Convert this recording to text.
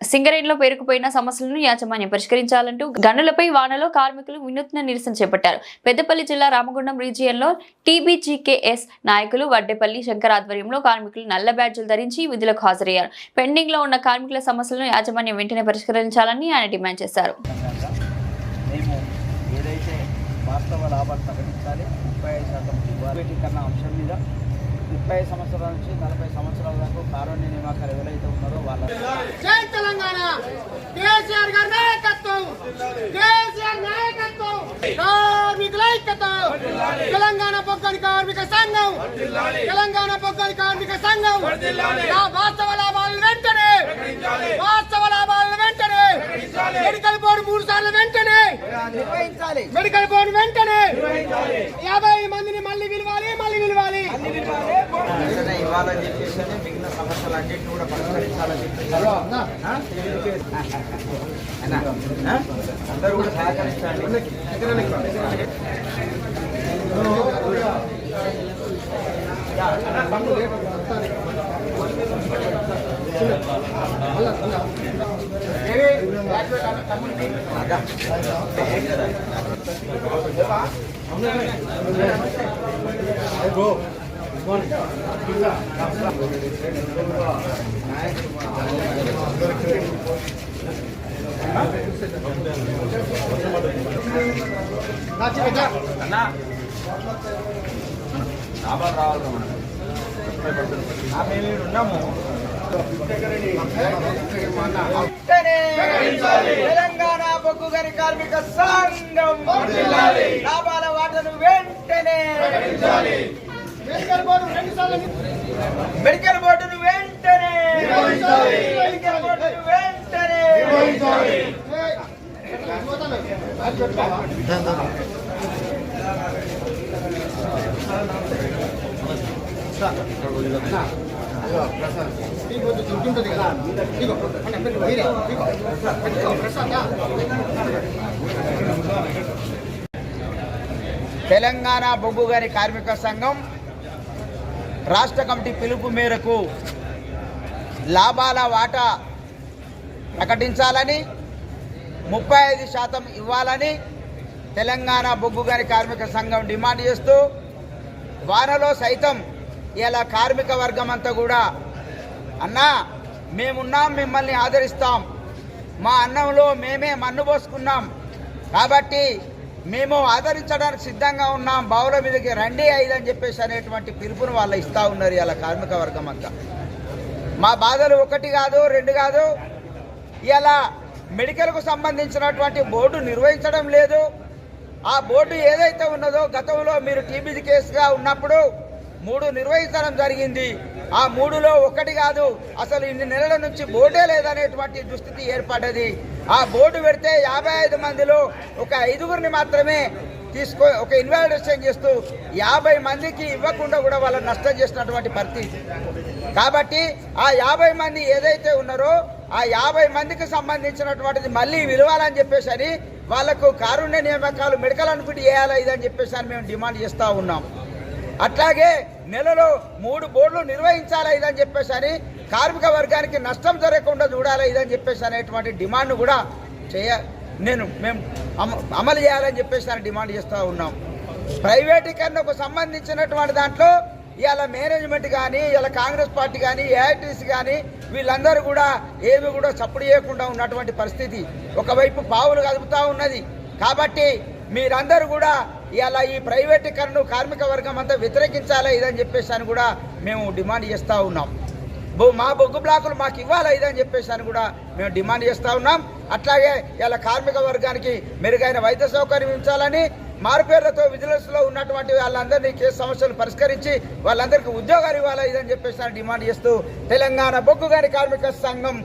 సింగరేణిలో పేరుకుపోయిన సమస్యలను యాజమాన్యం పరిష్కరించాలంటూ గనులపై వానలో కార్మికులు వినూత్న నిరసన చేపట్టారు. పెద్దపల్లి జిల్లా రామగుండం రీజియన్లో టీబీజీకేఎస్ నాయకులు వడ్డేపల్లి శంకర్ ఆధ్వర్యంలో కార్మికులు నల్ల బ్యాడ్జీలు ధరించి విధులకు హాజరయ్యారు. పెండింగ్లో ఉన్న కార్మికుల సమస్యలను యాజమాన్యం వెంటనే పరిష్కరించాలని ఆయన డిమాండ్ చేశారు. వాస్తవ లాభాలు ప్రకటించాలి ముప్పై ఐదు శాతం అంశం మీద ముప్పై సంవత్సరాల నుంచి నలభై సంవత్సరాల దాకా కారుణ్య నియామకాలు ఎవరైతే ఉన్నారో వాళ్ళ జై తెలంగాణ! కేసీఆర్ గారి నాయకత్వం! కేసీఆర్ నాయకత్వం! కార్మికుల ఐక్యత! తెలంగాణ పొగ్గని కార్మిక సంఘం! తెలంగాణ పొగ్గని కార్మిక సంఘం! నా వాస్తవ లాభాలను వెంటనే! వాస్తవ లాభాలను వెంటనే! మెడికల్ బోర్డు మూడు సార్లు వెంటనే! మెడికల్ బోర్డు వెంటనే యాభై మందిని మళ్ళీ విలువాలి మళ్ళీ విలువాలి వెంటనే చేస్తేనే మిగిలిన సమస్యలు అన్నింటినీ కూడా పరిష్కరించాలని చెప్పేసి అందరూ కూడా సహకరించండి. అదా. లాభాలు రావాలి మనం మేము ఉన్నాము తెలంగాణ బొగ్గు గని కార్మిక సంఘం లాభాల వాటను వెంటనే మెడికల్ బోర్డును వెంటనే! మెడికల్ బోర్డును వెంటనే! తెలంగాణ బొగ్గు గారి కార్మిక సంఘం రాష్ట్ర కమిటీ పిలుపు మేరకు లాభాల వాటా ప్రకటించాలని ముప్పై ఐదు శాతం ఇవ్వాలని తెలంగాణ బొగ్గు గారి కార్మిక సంఘం డిమాండ్ చేస్తూ వానలో సైతం ఇలా కార్మిక వర్గం అంతా కూడా అన్నా మేమున్నాం మిమ్మల్ని ఆదరిస్తాం. మా అన్నంలో మేమే మన్ను పోసుకున్నాం. కాబట్టి మేము ఆదరించడానికి సిద్ధంగా ఉన్నాం. బావుల మీదకి రండి ఐదని చెప్పేసి అనేటువంటి పిలుపును వాళ్ళు ఇస్తూ ఉన్నారు ఇలా కార్మిక వర్గం అంతా. మా బాధలు ఒకటి కాదు రెండు కాదు. ఇలా మెడికల్కు సంబంధించినటువంటి బోర్డు నిర్వహించడం లేదు. ఆ బోర్డు ఏదైతే ఉన్నదో గతంలో మీరు టీబీ కేసుగా ఉన్నప్పుడు మూడు నిర్వహించడం జరిగింది. ఆ మూడులో ఒకటి కాదు. అసలు ఇన్ని నెలల నుంచి బోర్డే లేదనేటువంటి దుస్థితి ఏర్పడ్డది. ఆ బోర్డు పెడితే యాభై ఐదు మందిలో ఒక ఐదుగురిని మాత్రమే తీసుకో ఒక ఇన్వాల్యుయేషన్ చేస్తూ యాభై మందికి ఇవ్వకుండా కూడా వాళ్ళని నష్టం చేసినటువంటి పరిస్థితి. కాబట్టి ఆ యాభై మంది ఏదైతే ఉన్నారో ఆ యాభై మందికి సంబంధించినటువంటిది మళ్ళీ విలువాలని చెప్పేసి అని వాళ్ళకు కారుణ్య నియామకాలు మెడికల్ అన్ఫిట్ చేయాలా ఇదని చెప్పేసి అని మేము డిమాండ్ చేస్తూ ఉన్నాం. అట్లాగే నెలలో మూడు బోర్డులు నిర్వహించాలా ఇదని చెప్పేసి అని కార్మిక వర్గానికి నష్టం జరగకుండా చూడాలి ఇదని చెప్పేసి అనేటువంటి డిమాండ్ కూడా చేయ నేను మేము అమలు చేయాలని చెప్పేసి అని డిమాండ్ చేస్తూ ఉన్నాం. ప్రైవేటీకరణకు సంబంధించినటువంటి దాంట్లో ఇవాళ మేనేజ్మెంట్ కానీ ఇవాళ కాంగ్రెస్ పార్టీ కానీ ఏఐటీసీ కానీ వీళ్ళందరూ కూడా ఏమి కూడా చప్పుడు చేయకుండా ఉన్నటువంటి పరిస్థితి ఒకవైపు పావులు కదుపుతూ ఉన్నది. కాబట్టి మీరందరూ కూడా ఇవాళ ఈ ప్రైవేటీకరణను కార్మిక వర్గం అంతా వ్యతిరేకించాలి ఇదని చెప్పేసి అని కూడా మేము డిమాండ్ చేస్తూ ఉన్నాం. మా బొగ్గు బ్లాకులు మాకు ఇవ్వాలి ఇదని చెప్పేసి అని కూడా మేము డిమాండ్ చేస్తూ ఉన్నాం. అట్లాగే ఇలా కార్మిక వర్గానికి మెరుగైన వైద్య సౌకర్యం ఉంచాలని మారుపేర్లతో విజిలెన్స్లో ఉన్నటువంటి వాళ్ళందరినీ కేసు సమస్యలు పరిష్కరించి వాళ్ళందరికీ ఉద్యోగాలు ఇవ్వాలి ఇదని చెప్పేసి అని డిమాండ్ చేస్తూ తెలంగాణ బొగ్గు గారి కార్మిక సంఘం